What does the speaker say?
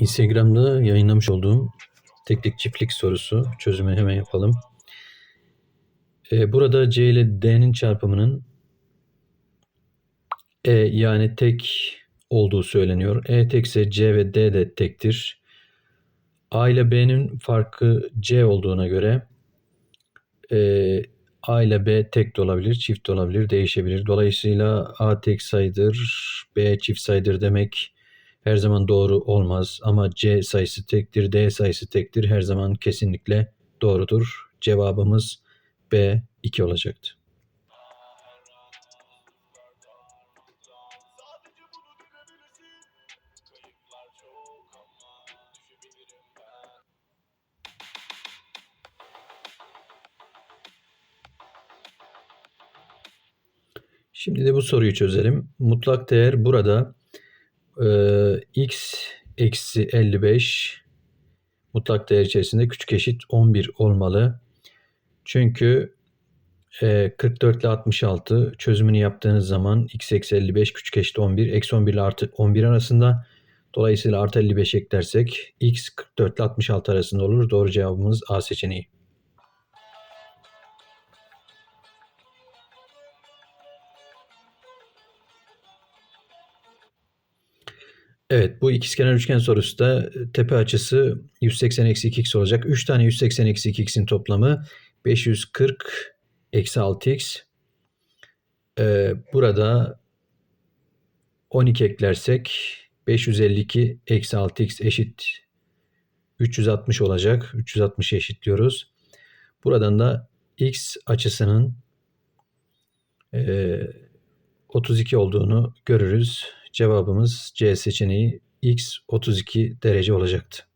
Instagram'da yayınlamış olduğum teklik çiftlik sorusu çözümünü hemen yapalım. Ee, burada C ile D'nin çarpımının E yani tek olduğu söyleniyor. E tekse C ve D de tektir. A ile B'nin farkı C olduğuna göre e, A ile B tek de olabilir, çift de olabilir, değişebilir. Dolayısıyla A tek sayıdır, B çift sayıdır demek her zaman doğru olmaz. Ama C sayısı tektir, D sayısı tektir. Her zaman kesinlikle doğrudur. Cevabımız B 2 olacaktı. Şimdi de bu soruyu çözelim. Mutlak değer burada e, x eksi 55 mutlak değer içerisinde küçük eşit 11 olmalı. Çünkü e, 44 ile 66 çözümünü yaptığınız zaman x eksi 55 küçük eşit 11 eksi 11 ile artı 11 arasında. Dolayısıyla artı 55 eklersek x 44 ile 66 arasında olur. Doğru cevabımız A seçeneği. Evet bu ikizkenar üçgen sorusu da e, tepe açısı 180 eksi 2x olacak. 3 tane 180 eksi 2x'in toplamı 540 eksi 6x. Ee, burada 12 eklersek 552 eksi 6x eşit 360 olacak. 360 eşitliyoruz. Buradan da x açısının e, 32 olduğunu görürüz. Cevabımız C seçeneği x 32 derece olacaktı.